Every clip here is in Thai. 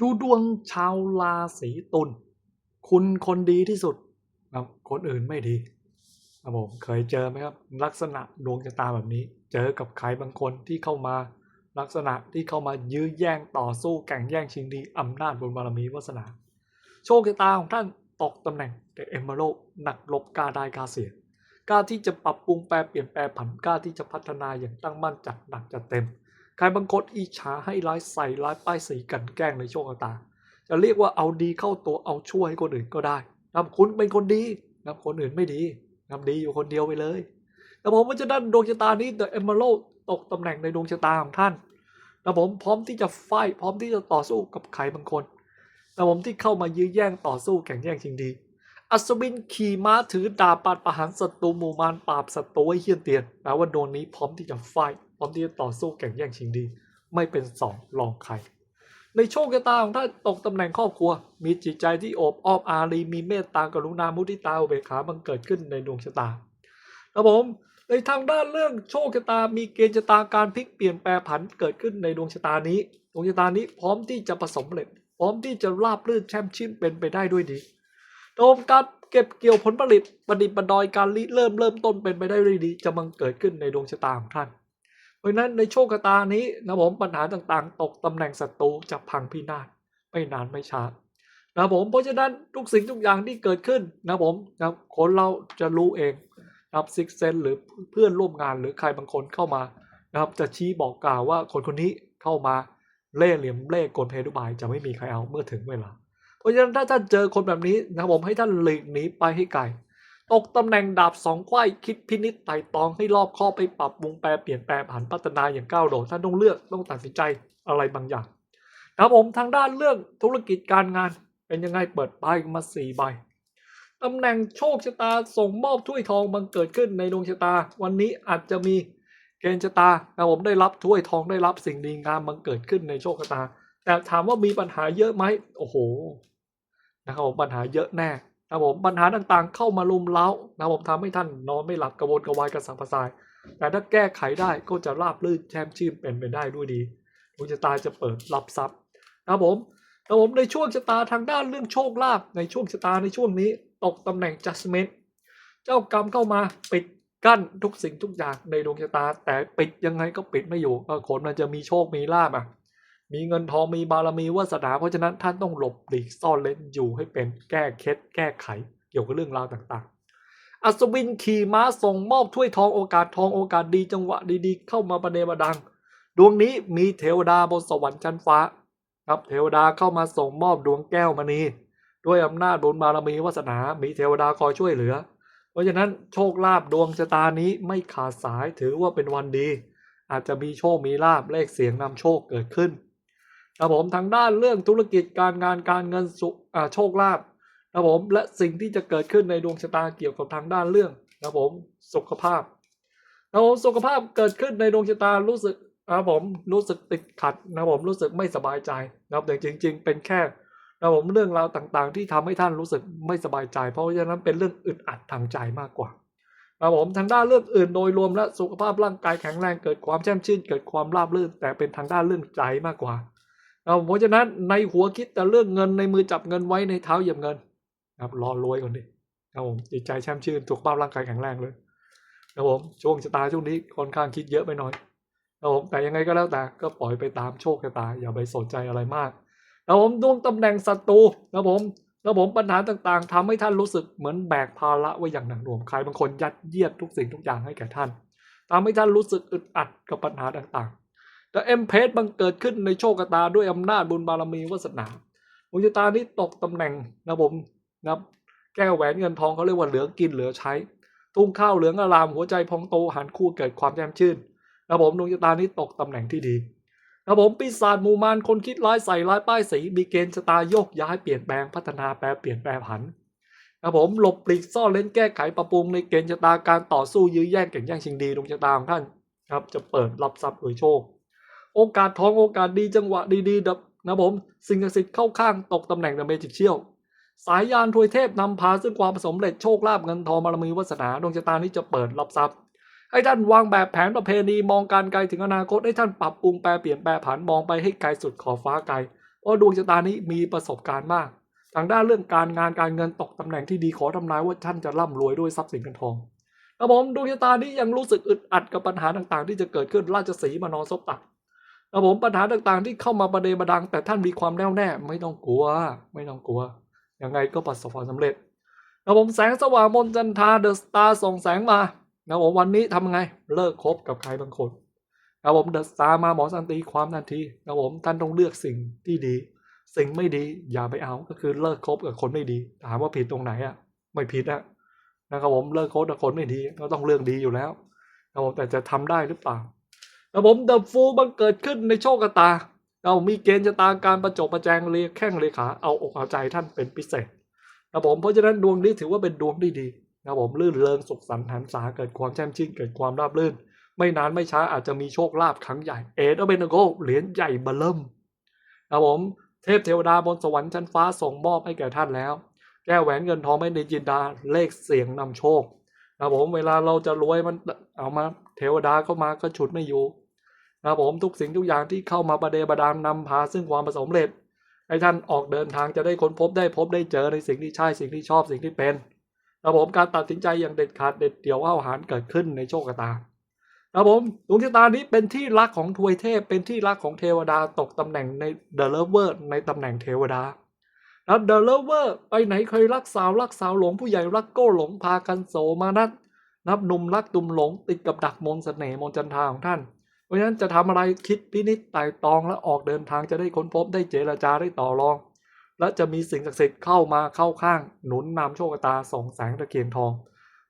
ดูดวงชาวราศีตุลคุณคนดีที่สุดครับคนอื่นไม่ดีครับผมเคยเจอไหมครับ ลักษณะดวงชะตาแบบนี้ เจอกับใครบางคนที่เข้ามา ลักษณะที่เข้ามายื้อแย่งต่อสู้แข่งแย่งชิงดีอำนาจบนบารมีวาสนา โชคชะตาของท่านตกตำแหน่งแต่เอมเมโรหนักลบกาได้กาเสียกล้าที่จะปรับปรุงแปลเปลี่ยนแปลผันกล้าที่จะพัฒนาอย่างตั้งมั่นจัดหนักจัดเต็ม ใครบางคนอิจฉาให้ร้ายใส่ร้ายป้ายสีกันแกล้งในโชคชะตา จะเรียกว่าเอาดีเข้าตัวเอาช่วยให้คนอื่นก็ได้นะคุณเป็นคนดีนะคนอื่นไม่ดีนะดีอยู่คนเดียวไปเลย แต่ผมว่าจะด้านดวงชะตานี้ The Emerald ตกตำแหน่งในดวงชะตาของท่านนะผมพร้อมที่จะไฟท์พร้อมที่จะต่อสู้กับใครบางคนนะผมที่เข้ามายื้อแย่งต่อสู้แข่งแย่งชิงดีอัศวินขี่ม้าถือดาบปาดประหารศัตรูหมู่มารปราบศัตรูให้เฮี้ยนเตียนแปลว่าโดนนี้พร้อมที่จะไฟท์ พร้อมที่จะต่อสู้แข่งแย่งชิงดี ไม่เป็นสองรองใคร ในโชคชะตาของท่านตกตำแหน่งครอบครัว มีจิตใจที่โอบอ้อมอารีมีเมตตากรุณามุทิตาอุเบกขาบังเกิดขึ้นในดวงชะตาครับผมในทางด้านเรื่องโชคชะตา มีเกณฑ์ชะตาการพลิกเปลี่ยนแปลผันเกิดขึ้นในดวงชะตานี้ ดวงชะตานี้พร้อมที่จะประสบเร็จ พร้อมที่จะราบรื่นแช่มชื่นเป็นไปได้ด้วยดีโดมการเก็บเกี่ยวผลผลิตประดิษฐ์ประดอยการริเริ่มเริ่มต้นเป็นไปได้ด้วยดี จะบังเกิดขึ้นในดวงชะตาของท่าน ราะนั้นในโชคชะตานี้นะผมปัญหาต่างๆ ตกตำแหน่งศัตรูจะพังพินาศไม่นานไม่ช้านะผมเพราะฉะนั้นทุกสิ่งทุกอย่างที่เกิดขึ้นนะผมนะคนเราจะรู้เองนะครับซิกเซนหรือเพื่อนร่วมงานหรือใครบางคนเข้ามานะครับจะชี้บอกกล่าวว่าคนคนนี้เข้ามาเล่ห์เหลี่ยมเล่ห์กลเพทุบายจะไม่มีใครเอาเมื่อถึงเวลา เพราะฉะนั้นถ้าท่านเจอคนแบบนี้นะผมให้ท่านหลีกหนีไปให้ไกล ตกตำแหน่งดาบสองไขว้คิดพินิจไต่ตองให้รอบคอบไปปรับปรุงแปลเปลี่ยนแปลผันพัฒนาอย่างก้าวโดดท่านต้องเลือกต้องตัดสินใจอะไรบางอย่างนะครับผมทางด้านเรื่องธุรกิจการงานเป็นยังไงเปิดป้ายมาสี่ใบตำแหน่งโชคชะตาส่งมอบถ้วยทองบังเกิดขึ้นในดวงชะตา วันนี้อาจจะมีเกณฑ์ชะตานะครับผมได้รับถ้วยทองได้รับสิ่งดีงามบังเกิดขึ้นในโชคชะตา แต่ถามว่ามีปัญหาเยอะไหมโอ้โหนะครับผมปัญหาเยอะแน่ นะครับผมปัญหาต่างๆ เข้ามาลุมเล้านะครับผมทำให้ท่านนอนไม่หลับกระวนกระวายกระสับกระส่าย แต่ถ้าแก้ไขได้ก็จะราบรื่นแช่มชื่นเป็นไปได้ด้วยดีดวงชะตาจะเปิดรับทรัพย์นะครับผมนะครับผมในช่วงชะตาทางด้านเรื่องโชคลาภในช่วงชะตาในช่วงนี้ตกตำแหน่ง judgment เจ้ากรรมเข้ามาปิดกั้นทุกสิ่งทุกอย่างในดวงชะตา แต่ปิดยังไงก็ปิดไม่อยู่คนมันจะมีโชคมีลาบอะ มีเงินทองมีบารมีวาสนาเพราะฉะนั้นท่านต้องหลบหลีกซ่อนเล้นอยู่ให้เป็นแก้เคล็ดแก้ไข เกี่ยวกับเรื่องราวต่างๆ อัศวินขี่ม้าส่งมอบถ้วยทองโอกาสทองโอกาสดีจังหวะดีๆ เข้ามาประเดประดัง ดวงนี้มีเทวดาบนสวรรค์ชั้นฟ้า ครับเทวดาเข้ามาส่งมอบดวงแก้วมณีด้วยอำนาจบุญบารมีวาสนา มีเทวดาคอยช่วยเหลือ เพราะฉะนั้นโชคลาภดวงชะตานี้ไม่ขาดสายถือว่าเป็นวันดี อาจจะมีโชคมีลาบเลขเสียงนำโชคเกิดขึ้น ครับผมทางด้านเรื่องธุรกิจการงานการเงินสุโชคลาภครับผมและสิ่งที่จะเกิดขึ้นในดวงชะตาเกี่ยวกับทางด้านเรื่องครับผมสุขภาพครับผมสุขภาพเกิดขึ้นในดวงชะตารู้สึกครับผมรู้สึกติดขัดนะผมรู้สึกไม่สบายใจนะครับแต่จริง ๆ เป็นแค่นะผมเรื่องราวต่างๆ ที่ทำให้ท่านรู้สึกไม่สบายใจ เพราะฉะนั้นเป็นเรื่องอึดอัดทางใจมากกว่าครับผมทางด้านเรื่องอื่นโดยรวมและสุขภาพร่างกายแข็งแรงเกิดความแช่มชื่นเกิดความราบรื่นแต่เป็นทางด้านเรื่องใจมากกว่า ครับเพราะฉะนั้นในหัวคิดแต่เรื่องเงินในมือจับเงินไว้ในเท้าเหยียบเงินครับรอรวยก่อนดิครับผมจิตใจแช่มชื่นสุขภาพร่างกายแข็งแรงเลยครับผมช่วงชะตาช่วงนี้ค่อนข้างคิดเยอะไปหน่อยครับผมแต่ยังไงก็แล้วแต่ก็ปล่อยไปตามโชคชะตา อย่าไปสนใจอะไรมากครับผมดวงตำแหน่งศัตรูครับผมแล้วผมปัญหาต่างๆทำให้ท่านรู้สึกเหมือนแบกภาระไว้อย่างหนักหน่วงใครบางคนยัดเยียดทุกสิ่งทุกอย่างให้แก่ท่านทำให้ท่านรู้สึกอึดอัดกับปัญหาต่างๆ แต่เอ็มเพสบังเกิดขึ้นในโชคตาด้วยอำนาจบุญบารมีวาสนาดวงชะตานี้ตกตำแหน่งนะผมนะครับแก้วแหวนเงินทองเขาเรียกว่าเหลือกินเหลือใช้ทุ่งข้าวเหลืองอารามหัวใจพองโตหันคู่เกิดความแจ่มชื่นนะผมดวงชะตานี้ตกตำแหน่งที่ดีครับผมปีศาจมูมารคนคิดร้ายใส่ร้ายป้ายสีมีเกณฑ์ชะตาโยกย้ายเปลี่ยนแปลงพัฒนาแปลเปลี่ยนแปลผันครับผมหลบปลีกซ่อนเล่นแก้ไขปรับปรุงในเกณฑ์ชะตาการต่อสู้ยื้อแย่งแข่งแย่งชิงดีดวงชะตาของท่านครับจะเปิดรับทรัพย์โดยโชค โอกาสทองโอกาสดีจังหวะดีๆดับนะผมสิ่งศักดิ์สิทธิ์เข้าข้างตกตำแหน่งเดอะเมจิกเชี่ยลสายยานทวยเทพนำพาซึ่งความสำเร็จโชคลาภเงินทองบารมีวาสนาดวงชะตานี้จะเปิดรับทรัพย์ให้ท่านวางแบบแผนประเพณีมองการไกลถึงอนาคตให้ท่านปรับปรุงแปลเปลี่ยนแปลผันมองไปให้ไกลสุดขอบฟ้าไกลเพราะดวงชะตานี้มีประสบการณ์มากทางด้านเรื่องการงานการเงินตกตำแหน่งที่ดีขอทำนายว่าท่านจะร่ำรวยด้วยทรัพย์สินเงินทองครับผมดวงชะตานี้ยังรู้สึกอึดอัดกับปัญหาต่างๆ ที่จะเกิดขึ้นราชสีมานอนซบตัก ครับผมปัญหาต่างๆ ที่เข้ามาประเดประดัง แต่ท่านมีความแน่วแน่ ไม่ต้องกลัว ไม่ต้องกลัว ยังไงก็ประสบความสำเร็จครับผมแสงสว่างมนจันทาเดอะสตาร์ส่งแสงมาครับผมวันนี้ทำไงเลิกคบกับใครบางคนครับผมเดอะสตาร์มาหมอสันตีความทันทีครับผมท่านต้องเลือกสิ่งที่ดี สิ่งไม่ดีอย่าไปเอาก็คือเลิกคบกับคนไม่ดี ถามว่าผิดตรงไหนอะไม่ผิดอะนะครับผมเลิกคบกับคนไม่ดีก็ต้องเรื่องดีอยู่แล้วนะครับผมแต่จะทำได้หรือเปล่า นะครับผมเดอะฟูบังเกิดขึ้นในโชคตาเรามีเกณฑ์ชะตาการประจบประแจงเรียแข้งเลขาเอาอกเอาใจท่านเป็นพิเศษนะครับผมเพราะฉะนั้นดวงนี้ถือว่าเป็นดวงที่ดีนะผมลื่นเริงสุขสันต์หันษาเกิดความแช่มชื่นเกิดความราบรื่น ไม่นานไม่ช้าอาจจะมีโชคลาภครั้งใหญ่เอเดอเบนโกเหรียญใหญ่เบลเริ่มนะผมเทพเทวดาบนสวรรค์ชั้นฟ้าส่งมอบให้แก่ท่านแล้ว แก้แหวนเงินทองไม่ในจินดาเลขเสียงนำโชค นะครับผมเวลาเราจะรวยมันเอามาเทวดาเข้ามาก็ฉุดไม่อยู่นะครับผมทุกสิ่งทุกอย่างที่เข้ามาประเดประดามนำพาซึ่งความประสบเร็จให้ท่านออกเดินทางจะได้ค้นพบได้พบได้เจอในสิ่งที่ใช่สิ่งที่ชอบสิ่งที่เป็นนะครับผมการตัดสินใจอย่างเด็ดขาดเด็ดเดี่ยวเอาหารเกิดขึ้นในโชคตาครับผมดวงชะตานี้เป็นที่รักของทวยเทพเป็นที่รักของเทวดาตกตำแหน่งในเดอะเลเวอร์ในตำแหน่งเทวดา แล้วเดอะเลเวอร์ไปไหนเคยรักสาวรักสาวหลงผู้ใหญ่รักโก้หลงพากันโสมานัดนับหนุ่มรักตุ่มหลงติดกับดักมนต์เสน่ห์มนจันทาของท่าน เพราะฉะนั้นจะทำอะไรคิดพินิจไต่ตองและออกเดินทางจะได้ค้นพบได้เจรจาได้ต่อรอง และจะมีสิ่งศักดิ์สิทธิ์เข้ามาเข้าข้าง หนุนนำโชคตาส่องแสงตะเกียงทอง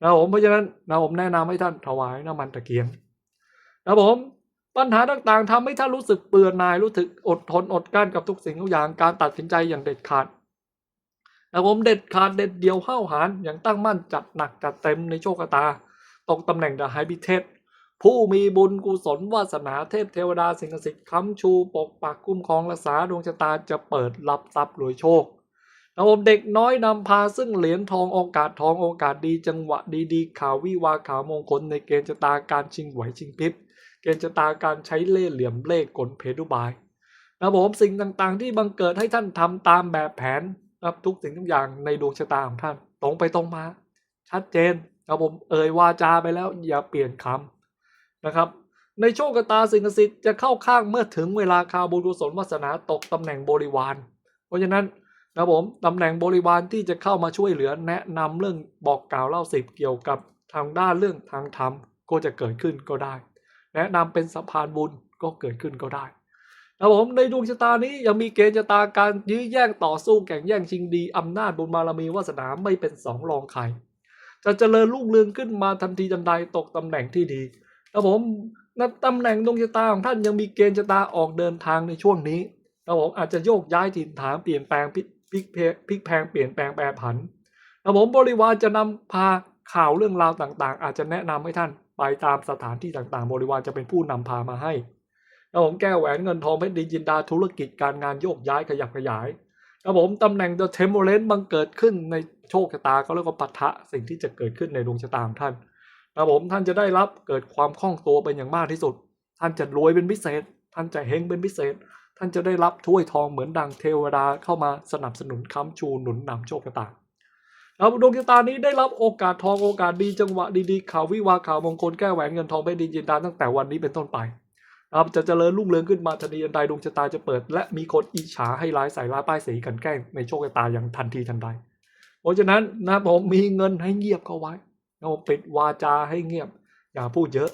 นะผมเพราะฉะนั้นนะผมแนะนำให้ท่านถวายน้ำมันตะเกียงนะผมปัญหาต่างๆทำให้ท่านรู้สึกเบื่อหน่ายรู้สึกอดทนอดกลั้นกับทุกสิ่งทุกอย่างการตัดสินใจอย่างเด็ดขาด นะผมเด็ดขาดเด็ดเดียวห้าวหาญอย่างตั้งมั่นจัดหนักจัดเต็มในโชคชะตาตรงตำแหน่งดาไฮบิเทสผู้มีบุญกุศลวาสนาเทพเทวดาสิ่งศักดิ์สิทธิ์ค้ำชูปกปักคุ้มครองรักษาดวงชะตาจะเปิดรับทรัพย์รวยโชคนะผมเด็กน้อยนำพาซึ่งเหรียญทองโอกาสทองโอกาสดีจังหวะดีๆข่าววิวาข่าวมงคลในเกณฑ์ชะตาการชิงไหวชิงพริบเกณฑ์ชะตาการใช้เล่ห์เหลี่ยมเล่ห์กลเพทุบายนะผมสิ่งต่างๆ ที่บังเกิดให้ท่านทำตามแบบแผน ครับทุกสิ่งทุกอย่างในดวงชะตาของท่าน ตรงไปตรงมา ชัดเจนนะผมเอ่ยวาจาไปแล้วอย่าเปลี่ยนคำนะครับ ในโชคชะตาสิ่งศักดิ์สิทธิ์จะเข้าข้างเมื่อถึงเวลาคาบุญกุศลวาสนาตกตำแหน่งบริวาร เพราะฉะนั้นนะผมตำแหน่งบริวารที่จะเข้ามาช่วยเหลือแนะนำเรื่องบอกกล่าวเล่าสิบเกี่ยวกับทางด้านเรื่องทางธรรมก็จะเกิดขึ้นก็ได้ แนะนำเป็นสะพานบุญก็เกิดขึ้นก็ได้ นะผมในดวงชะตานี้ยังมีเกณฑ์ชะตาการยื้อแย่งต่อสู้แข่งแย่งชิงดีอำนาจบุญบารมีวาสนาไม่เป็นสองรองใครจะเจริญรุ่งเรืองขึ้นมาทันทีทันใดตกตำแหน่งที่ดีนะผมนับตำแหน่งดวงชะตาของท่านยังมีเกณฑ์ชะตาออกเดินทางในช่วงนี้นะผมอาจจะโยกย้ายถิ่นฐานเปลี่ยนแปลงพลิกพลิกเพลิกแพงเปลี่ยนแปลงแปรผันนะผมบริวารจะนำพาข่าวเรื่องราวต่างๆ อาจจะแนะนำให้ท่านไปตามสถานที่ต่างๆ บริวารจะเป็นผู้นำพามาให้ นะผมแก้วแหวนเงินทองเพชรดินจินดาธุรกิจการงานโยกย้ายขยับขยายนะผมตำแหน่ง The Temperance บังเกิดขึ้นในโชคชะตาก็เรียกว่าปะทะสิ่งที่จะเกิดขึ้นในดวงชะตาของท่านนะผมท่านจะได้รับเกิดความคล่องตัวเป็นอย่างมากที่สุด ท่านจะรวยเป็นพิเศษ ท่านจะเฮงเป็นพิเศษ ท่านจะได้รับถ้วยทองเหมือนดังเทวดาเข้ามาสนับสนุนค้ำชูหนุนนำโชคชะตาแล้วดวงชะตานี้ได้รับโอกาสทองโอกาสดีจังหวะดีๆข่าววิวาข่าวมงคลแก้แหวนเงินทองเพชรดินจินดาตั้งแต่วันนี้เป็นต้นไป นะครับจะเจริญรุ่งเรืองขึ้นมาทันทีทันใดดวงชะตาจะเปิด และมีคนอิจฉาให้ร้ายใส่ร้ายป้ายสีกันแกล้งในโชคชะตาอย่างทันทีทันใด เพราะฉะนั้นนะผมมีเงินให้เงียบเข้าไว้นะผมปิดวาจาให้เงียบ อย่าพูดเยอะ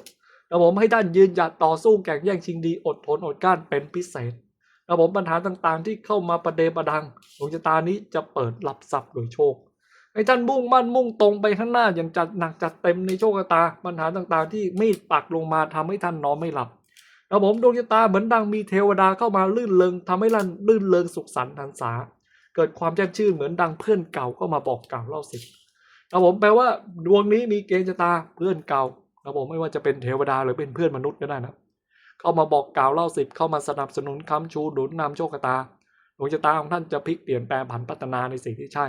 นะผมให้ท่านยืนหยัดต่อสู้แข่งแย่งชิงดีอดทนอดกลั้นเป็นพิเศษนะผมปัญหาต่างๆ ที่เข้ามาประเดประดังดวงชะตานี้จะเปิดรับทรัพย์โดยโชคให้ท่านมุ่งมั่นมุ่งตรงไปข้างหน้าอย่างจัดหนักจัดเต็มในโชคชะตา ปัญหาต่างๆ ที่มีดปักลงมาทำให้ท่านนอนไม่หลับ นะผมดวงชะตาเหมือนดังมีเทวดาเข้ามาลื่นเลงทำให้ท่านลื่นเลงสุขสันต์หันษา เกิดความแจ่มชื่นเหมือนดังเพื่อนเก่าก็มาบอกกล่าวเล่าสินะผมแปลว่าดวงนี้มีเกณฑ์ชะตาเพื่อนเก่านะผมไม่ว่าจะเป็นเทวดาหรือเป็นเพื่อนมนุษย์ก็ได้นะเข้ามาบอกกล่าวเล่าสิบเข้ามาสนับสนุนค้ำชูหนุนนำโชคชะตาดวงชะตาของท่านจะพลิกเปลี่ยนแปลงผันพัฒนาในสิ่งที่ใช่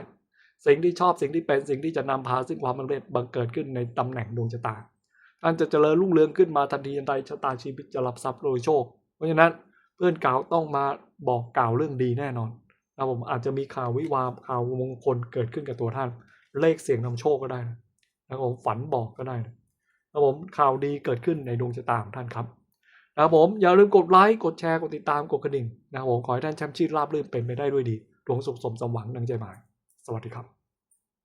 สิ่งที่ชอบสิ่งที่เป็นสิ่งที่จะนำพาซึ่งความสำเร็จบังเกิดขึ้นในตำแหน่งดวงชะตา ท่านจะเจริญรุ่งเรืองขึ้นมาทันทีทันใดชะตาชีวิตจะรับทรัพย์โดยโชค เพราะฉะนั้นเพื่อนเก่าต้องมาบอกกล่าวเรื่องดีแน่นอนนะครับผมอาจจะมีข่าววิวาข่าวมงคลเกิดขึ้นกับตัวท่าน เลขเสียงนำโชคก็ได้นะนะครับผมฝันบอกก็ได้นะครับผมข่าวดีเกิดขึ้นในดวงชะตาของท่านครับนะครับผมอย่าลืมกดไลค์กดแชร์กดติดตามกดกระดิ่งนะครับผมขอให้ท่านแชมป์ชีพราบรื่นเป็นไปได้ด้วยดีดวงสุขสมสมหวังดังใจหมาย สวัสดีครับ